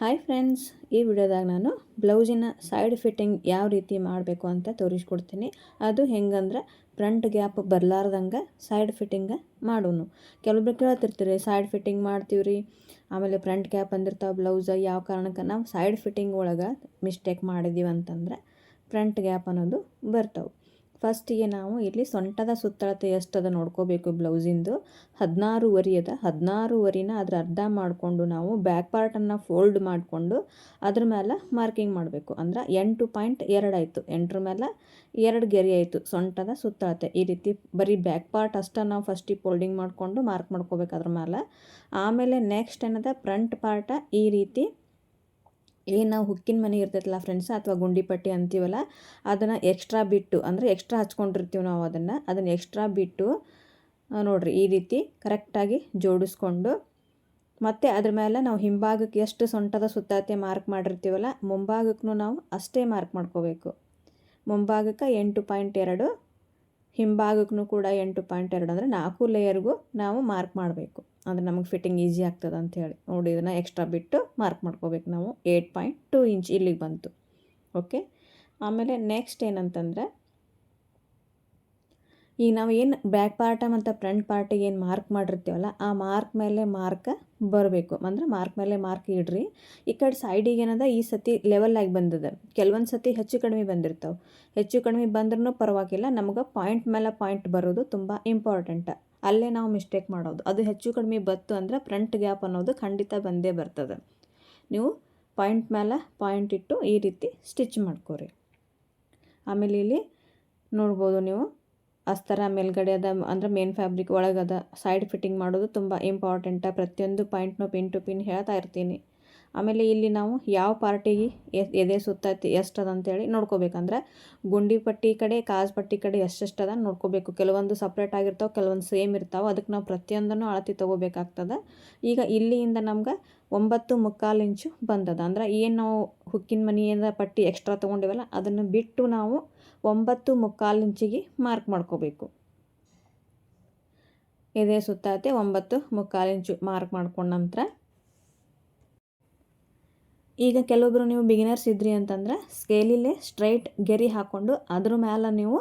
Hi friends ಈ ವಿಡಿಯೋದಾಗ ನಾನು ಬ್ಲೌಸಿನ side fitting ಯಾವ ರೀತಿ ಮಾಡಬೇಕು ಅಂತ ತೋರಿಸ್ಕೊಡ್ತೀನಿ. ಅದು ಹೆಂಗಂದ್ರೆ ಫ್ರಂಟ್ ಗ್ಯಾಪ್ ಬರಲಾರ್ದಂಗೆ ಸೈಡ್ ಫಿಟ್ಟಿಂಗ ಮಾಡೋನು. ಕೆಲವೊಬ್ರು ಕೇಳ್ತಿರ್ತೀರಿ ಸೈಡ್ ಫಿಟ್ಟಿಂಗ್ ಮಾಡ್ತೀವಿ ಆಮೇಲೆ ಫ್ರಂಟ್ ಗ್ಯಾಪ್ ಅಂದಿರ್ತಾವೆ ಬ್ಲೌಸ ಯಾವ ಕಾರಣಕ್ಕೆ ನಾವು ಸೈಡ್ ಫಿಟ್ಟಿಂಗ್ ಒಳಗೆ ಮಿಸ್ಟೇಕ್ ಮಾಡಿದ್ದೀವಿ ಅಂತಂದ್ರೆ ಫ್ರಂಟ್ ಗ್ಯಾಪ್ ಅನ್ನೋದು ಬರ್ತಾವೆ. ಫಸ್ಟಿಗೆ ನಾವು ಇಲ್ಲಿ ಸೊಂಟದ ಸುತ್ತಳತೆ ಎಷ್ಟದ ನೋಡ್ಕೋಬೇಕು ಬ್ಲೌಸಿಂದು. ವರಿಯದ ಅದ ಹದಿನಾರೂವರೆನ ಅದ್ರ ಅರ್ಧ ಮಾಡಿಕೊಂಡು ನಾವು ಬ್ಯಾಕ್ ಪಾರ್ಟನ್ನು ಫೋಲ್ಡ್ ಮಾಡಿಕೊಂಡು ಅದ್ರ ಮೇಲೆ ಮಾರ್ಕಿಂಗ್ ಮಾಡಬೇಕು. ಅಂದ್ರೆ ಎಂಟು ಪಾಯಿಂಟ್ ಎರಡು ಆಯಿತು. ಎಂಟ್ರ ಮೇಲೆ ಎರಡು ಗೆರೆ ಆಯಿತು. ಸೊಂಟದ ಸುತ್ತಳತೆ. ಈ ರೀತಿ ಬರೀ ಬ್ಯಾಕ್ ಪಾರ್ಟ್ ಅಷ್ಟೇ ನಾವು ಫಸ್ಟಿಗೆ ಫೋಲ್ಡಿಂಗ್ ಮಾಡಿಕೊಂಡು ಮಾರ್ಕ್ ಮಾಡ್ಕೋಬೇಕು ಅದ್ರ ಮೇಲೆ ಆಮೇಲೆ ನೆಕ್ಸ್ಟ್ ಏನದ? ಫ್ರಂಟ್ ಪಾರ್ಟ ಈ ರೀತಿ ಏನು ನಾವು ಹುಕ್ಕಿನ ಮನೆ ಇರ್ತೈತಲ್ಲ ಫ್ರೆಂಡ್ಸ್ ಅಥವಾ ಗುಂಡಿ ಪಟ್ಟಿ ಅಂತೀವಲ್ಲ, ಅದನ್ನು ಎಕ್ಸ್ಟ್ರಾ ಬಿಟ್ಟು, ಅಂದರೆ ಎಕ್ಸ್ಟ್ರಾ ಹಚ್ಕೊಂಡಿರ್ತೀವಿ ನಾವು ಅದನ್ನು ಅದನ್ನು ಎಕ್ಸ್ಟ್ರಾ ಬಿಟ್ಟು ನೋಡಿರಿ ಈ ರೀತಿ ಕರೆಕ್ಟಾಗಿ ಜೋಡಿಸ್ಕೊಂಡು, ಮತ್ತು ಅದ್ರ ಮೇಲೆ ನಾವು ಹಿಂಭಾಗಕ್ಕೆ ಎಷ್ಟು ಸೊಂಟದ ಸುತ್ತಾತೆ ಮಾರ್ಕ್ ಮಾಡಿರ್ತೀವಲ್ಲ ಮುಂಭಾಗಕ್ಕೂ ನಾವು ಅಷ್ಟೇ ಮಾರ್ಕ್ ಮಾಡ್ಕೋಬೇಕು. ಮುಂಭಾಗಕ್ಕೆ ಎಂಟು ಪಾಯಿಂಟ್ ಎರಡು ಹಿಂಭಾಗಕ್ಕೂ ಕೂಡ ಎಂಟು ಪಾಯಿಂಟ್ ಎರಡು, ಅಂದರೆ ನಾಲ್ಕು ಲೇಯರ್ಗೂ ನಾವು ಮಾರ್ಕ್ ಮಾಡಬೇಕು. ಅಂದರೆ ನಮಗೆ ಫಿಟ್ಟಿಂಗ್ ಈಸಿ ಆಗ್ತದೆ ಅಂಥೇಳಿ ನೋಡಿ, ಇದನ್ನು ಎಕ್ಸ್ಟ್ರಾ ಬಿಟ್ಟು ಮಾರ್ಕ್ ಮಾಡ್ಕೋಬೇಕು ನಾವು. ಏಯ್ಟ್ ಪಾಯಿಂಟ್ ಟು ಇಂಚ್ ಇಲ್ಲಿಗೆ ಬಂತು. ಓಕೆ ಆಮೇಲೆ ನೆಕ್ಸ್ಟ್ ಏನಂತಂದರೆ ಈಗ ನಾವು ಏನು ಬ್ಯಾಕ್ ಪಾರ್ಟ ಮತ್ತು ಫ್ರಂಟ್ ಪಾರ್ಟಿಗೆ ಏನು ಮಾರ್ಕ್ ಮಾಡಿರ್ತೀವಲ್ಲ, ಆ ಮಾರ್ಕ್ ಮೇಲೆ ಮಾರ್ಕ್ ಬರಬೇಕು. ಅಂದ್ರೆ ಮಾರ್ಕ್ ಮೇಲೆ ಮಾರ್ಕ್ ಇಡ್ರಿ. ಈ ಕಡೆ ಸೈಡಿಗೆ ಏನದ, ಈ ಸತಿ ಆಗಿ ಬಂದದ. ಕೆಲವೊಂದು ಸತಿ ಹೆಚ್ಚು ಕಡಿಮೆ ಬಂದಿರ್ತಾವೆ. ಹೆಚ್ಚು ಕಡಿಮೆ ಬಂದ್ರೂ ಪರವಾಗಿಲ್ಲ, ನಮಗೆ ಪಾಯಿಂಟ್ ಮೇಲೆ ಪಾಯಿಂಟ್ ಬರೋದು ತುಂಬ ಇಂಪಾರ್ಟೆಂಟ್ ಅಲ್ಲೇ ನಾವು ಮಿಸ್ಟೇಕ್ ಮಾಡೋದು. ಅದು ಹೆಚ್ಚು ಕಡಿಮೆ ಬತ್ತು ಅಂದರೆ ಫ್ರಂಟ್ ಗ್ಯಾಪ್ ಅನ್ನೋದು ಖಂಡಿತ ಬಂದೇ ಬರ್ತದೆ. ನೀವು ಪಾಯಿಂಟ್ ಮೇಲೆ ಪಾಯಿಂಟ್ ಇಟ್ಟು ಈ ರೀತಿ ಸ್ಟಿಚ್ ಮಾಡ್ಕೋರಿ. ಆಮೇಲೆ ಇಲ್ಲಿ ನೋಡ್ಬೋದು ನೀವು ಅಸ್ತರ ಮೇಲ್ಗಡೆ ಅದ ಅಂದ್ರೆ ಮೇನ್ ಫ್ಯಾಬ್ರಿಕ್ ಒಳಗದ ಸೈಡ್ ಫಿಟ್ಟಿಂಗ್ ಮಾಡೋದು ತುಂಬ ಇಂಪಾರ್ಟೆಂಟ ಪ್ರತಿಯೊಂದು ಪಾಯಿಂಟ್ನು ಪಿನ್ ಟು ಪಿನ್ ಹೇಳ್ತಾ ಇರ್ತೀನಿ. ಆಮೇಲೆ ಇಲ್ಲಿ ನಾವು ಯಾವ ಪಾರ್ಟಿಗೆ ಎದೆ ಸುತ್ತೈತಿ ಎಷ್ಟು ಅದ ಅಂತೇಳಿ ನೋಡ್ಕೋಬೇಕಂದ್ರೆ ಗುಂಡಿ ಪಟ್ಟಿ ಕಡೆ, ಕಾಜು ಪಟ್ಟಿ ಕಡೆ ಎಷ್ಟೆಷ್ಟು ಅದ ನೋಡ್ಕೋಬೇಕು. ಕೆಲವೊಂದು ಸಪ್ರೇಟ್ ಆಗಿರ್ತಾವೆ, ಕೆಲವೊಂದು ಸೇಮ್ ಇರ್ತಾವೆ. ಅದಕ್ಕೆ ನಾವು ಪ್ರತಿಯೊಂದನ್ನು ಅಳತಿ ತೊಗೋಬೇಕಾಗ್ತದೆ. ಈಗ ಇಲ್ಲಿಯಿಂದ ನಮ್ಗೆ ಒಂಬತ್ತು ಮುಕ್ಕಾಲು ಇಂಚು ಬಂದದ. ಅಂದ್ರೆ ಏನು ನಾವು ಹುಕ್ಕಿನ ಮನೆಯಿಂದ ಪಟ್ಟಿ ಎಕ್ಸ್ಟ್ರಾ ತೊಗೊಂಡಿವಲ್ಲ, ಅದನ್ನು ಬಿಟ್ಟು ನಾವು ಒಂಬತ್ತು ಮುಕ್ಕಾಲು ಇಂಚಿಗೆ ಮಾರ್ಕ್ ಮಾಡ್ಕೋಬೇಕು. ಎದೆ ಸುತ್ತಾತೆ, ಒಂಬತ್ತು ಮುಕ್ಕಾಲು ಇಂಚು ಮಾರ್ಕ್ ಮಾಡ್ಕೊಂಡ ನಂತರ ಈಗ ಕೆಲವೊಬ್ಬರು ನೀವು ಬಿಗಿನರ್ಸ್ ಇದ್ರಿ ಅಂತಂದ್ರೆ ಸ್ಕೇಲಿಲ್ಲೇ ಸ್ಟ್ರೈಟ್ ಗೆರಿ ಹಾಕ್ಕೊಂಡು ಅದ್ರ ಮೇಲೆ ನೀವು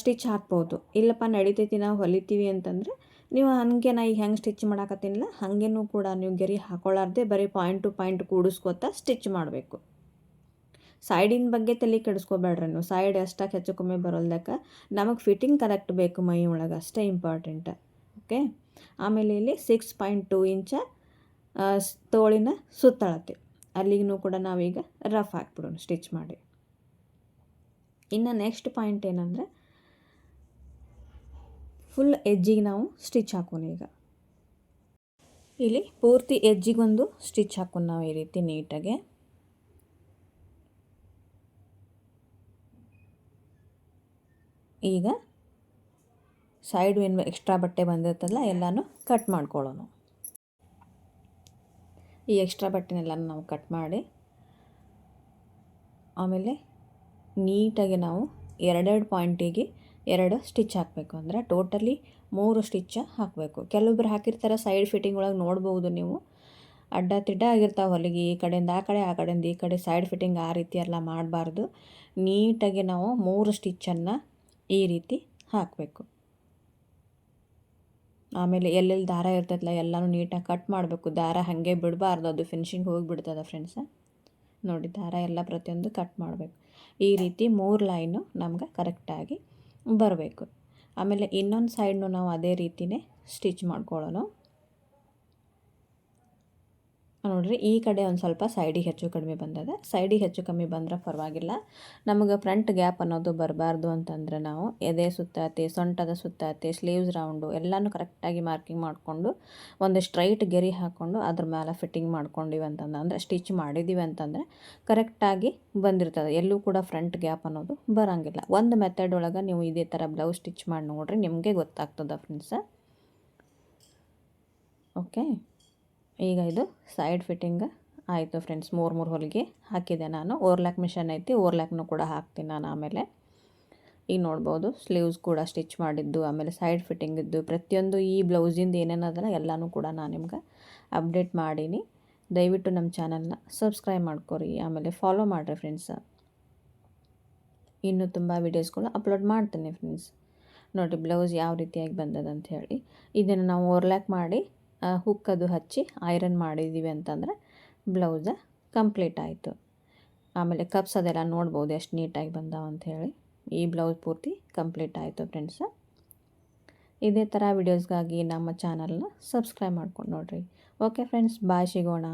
ಸ್ಟಿಚ್ ಹಾಕ್ಬೋದು. ಇಲ್ಲಪ್ಪ ನಡಿತೈತಿ, ನಾವು ಹೊಲಿತೀವಿ ಅಂತಂದರೆ ನೀವು ಹಂಗೆ ನಾ ಈಗ ಹೆಂಗೆ ಸ್ಟಿಚ್ ಮಾಡಾಕತ್ತೀನಿಲ್ಲ, ಹಾಗೇನೂ ಕೂಡ ನೀವು ಗೆರಿ ಹಾಕೊಳ್ಳಾರ್ದೆ ಬರೀ ಪಾಯಿಂಟ್ ಟು ಪಾಯಿಂಟ್ ಕೂಡಿಸ್ಕೊತ ಸ್ಟಿಚ್ ಮಾಡಬೇಕು. ಸೈಡಿನ ಬಗ್ಗೆ ತಲೆ ಕೆಡಿಸ್ಕೋಬೇಡ್ರಿ ನೀವು. ಸೈಡ್ ಎಷ್ಟಕ್ಕೆ ಹೆಚ್ಚು ಕಮ್ಮಿ ಬರೋಲ್ದಕ್ಕೆ ನಮಗೆ ಫಿಟ್ಟಿಂಗ್ ಕರೆಕ್ಟ್ ಬೇಕು ಮೈ ಒಳಗೆ, ಅಷ್ಟೇ ಇಂಪಾರ್ಟೆಂಟ್ ಓಕೆ ಆಮೇಲೆ ಇಲ್ಲಿ ಸಿಕ್ಸ್ ಪಾಯಿಂಟ್ ಟೂ ಇಂಚ ತೋಳಿನ ಸುತ್ತಳತೆ ಅಲ್ಲಿಗೂ ಕೂಡ ನಾವೀಗ ರಫ್ ಹಾಕ್ಬಿಡೋಣ ಸ್ಟಿಚ್ ಮಾಡಿ. ಇನ್ನು ನೆಕ್ಸ್ಟ್ ಪಾಯಿಂಟ್ ಏನಂದರೆ ಫುಲ್ ಎಜ್ಜಿಗೆ ನಾವು ಸ್ಟಿಚ್ ಹಾಕೋಣ ಈಗ. ಇಲ್ಲಿ ಪೂರ್ತಿ ಎಜ್ಜಿಗೊಂದು ಸ್ಟಿಚ್ ಹಾಕೋಣ ನಾವು ಈ ರೀತಿ ನೀಟಾಗೆ. ಈಗ ಸೈಡ್ ಏನು ಎಕ್ಸ್ಟ್ರಾ ಬಟ್ಟೆ ಬಂದಿರ್ತಲ್ಲ ಎಲ್ಲನೂ ಕಟ್ ಮಾಡ್ಕೊಳ್ಳೋಣ. ಈ ಎಕ್ಸ್ಟ್ರಾ ಬಟ್ಟೆನೆಲ್ಲ ನಾವು ಕಟ್ ಮಾಡಿ, ಆಮೇಲೆ ನೀಟಾಗಿ ನಾವು ಎರಡೆರಡು ಪಾಯಿಂಟಿಗೆ ಎರಡು ಸ್ಟಿಚ್ ಹಾಕಬೇಕು. ಅಂದರೆ ಟೋಟಲಿ ಮೂರು ಸ್ಟಿಚ್ ಹಾಕಬೇಕು. ಕೆಲವೊಬ್ರು ಹಾಕಿರ್ತಾರೆ, ಸೈಡ್ ಫಿಟ್ಟಿಂಗ್ ಒಳಗೆ ನೋಡ್ಬೋದು ನೀವು. ಅಡ್ಡ ತಿಡ್ಡ ಆಗಿರ್ತಾವೆ ಹೊಲಿಗೆ, ಈ ಕಡೆಯಿಂದ ಆ ಕಡೆ, ಆ ಕಡೆಯಿಂದ ಈ ಕಡೆ, ಸೈಡ್ ಫಿಟ್ಟಿಂಗ್ ಆ ರೀತಿ ಎಲ್ಲ ಮಾಡಬಾರ್ದು. ನೀಟಾಗಿ ನಾವು ಮೂರು ಸ್ಟಿಚ್ಚನ್ನು ಈ ರೀತಿ ಹಾಕಬೇಕು. ಆಮೇಲೆ ಎಲ್ಲೆಲ್ಲಿ ದಾರ ಇರ್ತೈತಲ್ಲ, ಎಲ್ಲನೂ ನೀಟಾಗಿ ಕಟ್ ಮಾಡಬೇಕು. ದಾರ ಹಾಗೆ ಬಿಡಬಾರ್ದು, ಅದು ಫಿನಿಶಿಂಗ್ ಹೋಗಿಬಿಡ್ತದ ಫ್ರೆಂಡ್ಸ ನೋಡಿ, ದಾರ ಎಲ್ಲ ಪ್ರತಿಯೊಂದು ಕಟ್ ಮಾಡಬೇಕು. ಈ ರೀತಿ ಮೂರು ಲೈನು ನಮ್ಗೆ ಕರೆಕ್ಟಾಗಿ ಬರಬೇಕು. ಆಮೇಲೆ ಇನ್ನೊಂದು ಸೈಡ್ನು ನಾವು ಅದೇ ರೀತಿಯೇ ಸ್ಟಿಚ್ ಮಾಡ್ಕೊಳ್ಳೋಣ. ನೋಡಿರಿ, ಈ ಕಡೆ ಒಂದು ಸ್ವಲ್ಪ ಸೈಡಿಗೆ ಹೆಚ್ಚು ಕಡಿಮೆ ಬಂದದ. ಸೈಡಿಗೆ ಹೆಚ್ಚು ಕಮ್ಮಿ ಬಂದ್ರೆ ಪರವಾಗಿಲ್ಲ. ನಮಗೆ ಫ್ರಂಟ್ ಗ್ಯಾಪ್ ಅನ್ನೋದು ಬರಬಾರ್ದು ಅಂತಂದ್ರೆ ನಾವು ಎದೆ ಸುತ್ತಾತೆ, ಸೊಂಟದ ಸುತ್ತಾತೆ, ಸ್ಲೀವ್ಸ್ ರೌಂಡು ಎಲ್ಲನೂ ಕರೆಕ್ಟಾಗಿ ಮಾರ್ಕಿಂಗ್ ಮಾಡಿಕೊಂಡು ಒಂದು ಸ್ಟ್ರೈಟ್ ಗೆರಿ ಹಾಕ್ಕೊಂಡು ಅದ್ರ ಮೇಲೆ ಫಿಟ್ಟಿಂಗ್ ಮಾಡ್ಕೊಂಡಿವಿ ಅಂತಂದ್ರೆ ಅಂದರೆ ಸ್ಟಿಚ್ ಮಾಡಿದ್ದೀವಿ ಅಂತಂದರೆ ಕರೆಕ್ಟಾಗಿ ಬಂದಿರ್ತದೆ. ಎಲ್ಲೂ ಕೂಡ ಫ್ರಂಟ್ ಗ್ಯಾಪ್ ಅನ್ನೋದು ಬರೋಂಗಿಲ್ಲ. ಒಂದು ಮೆಥಡ್ ಒಳಗೆ ನೀವು ಇದೇ ಥರ ಬ್ಲೌಸ್ ಸ್ಟಿಚ್ ಮಾಡಿ ನೋಡ್ರಿ, ನಿಮಗೆ ಗೊತ್ತಾಗ್ತದೆ ಫ್ರೆಂಡ್ಸ ಓಕೆ? ಈಗ ಇದು ಸೈಡ್ ಫಿಟ್ಟಿಂಗ್ ಆಯಿತು ಫ್ರೆಂಡ್ಸ್ ಮೂರು ಮೂರು ಹೊಲಿಗೆ ಹಾಕಿದೆ ನಾನು. ಓರ್ಲ್ಯಾಕ್ ಮಿಷನ್ ಐತಿ ಓರ್ಲ್ಯಾಕ್ನು ಕೂಡ ಹಾಕ್ತೀನಿ ನಾನು ಆಮೇಲೆ. ಈಗ ನೋಡ್ಬೋದು ಸ್ಲೀವ್ಸ್ ಕೂಡ ಸ್ಟಿಚ್ ಮಾಡಿದ್ದು, ಆಮೇಲೆ ಸೈಡ್ ಫಿಟ್ಟಿಂಗ್ ಇದ್ದು, ಪ್ರತಿಯೊಂದು ಈ ಬ್ಲೌಸಿಂದ ಏನೇನದಲ್ಲ ಎಲ್ಲಾನು ಕೂಡ ನಾನು ನಿಮ್ಗೆ ಅಪ್ಡೇಟ್ ಮಾಡೀನಿ. ದಯವಿಟ್ಟು ನಮ್ಮ ಚಾನಲ್ನ ಸಬ್ಸ್ಕ್ರೈಬ್ ಮಾಡ್ಕೊರಿ, ಆಮೇಲೆ ಫಾಲೋ ಮಾಡಿರಿ ಫ್ರೆಂಡ್ಸ್ ಇನ್ನೂ ತುಂಬ ವೀಡಿಯೋಸ್ಗಳು ಅಪ್ಲೋಡ್ ಮಾಡ್ತೀನಿ ಫ್ರೆಂಡ್ಸ್ ನೋಡಿರಿ ಬ್ಲೌಸ್ ಯಾವ ರೀತಿಯಾಗಿ ಬಂದದ ಅಂತ ಹೇಳಿ. ಇದನ್ನು ನಾವು ಓರ್ಲ್ಯಾಕ್ ಮಾಡಿ ಹುಕ್ ಅದು ಹಚ್ಚಿ ಐರನ್ ಮಾಡಿದ್ದೀವಿ ಅಂತಂದರೆ ಬ್ಲೌಸ ಕಂಪ್ಲೀಟ್ ಆಯಿತು. ಆಮೇಲೆ ಕಪ್ಸ್ ಅದೆಲ್ಲ ನೋಡ್ಬೋದು ಎಷ್ಟು ನೀಟಾಗಿ ಬಂದಾವ ಅಂತ ಹೇಳಿ. ಈ ಬ್ಲೌಸ್ ಪೂರ್ತಿ ಕಂಪ್ಲೀಟ್ ಆಯಿತು ಫ್ರೆಂಡ್ಸ. ಇದೇ ಥರ ವಿಡಿಯೋಸ್ಗಾಗಿ ನಮ್ಮ ಚಾನಲ್ನ ಸಬ್ಸ್ಕ್ರೈಬ್ ಮಾಡ್ಕೊಂಡು ನೋಡಿರಿ. ಓಕೆ ಫ್ರೆಂಡ್ಸ್ ಬಾಯ್ ಸಿಗೋಣ.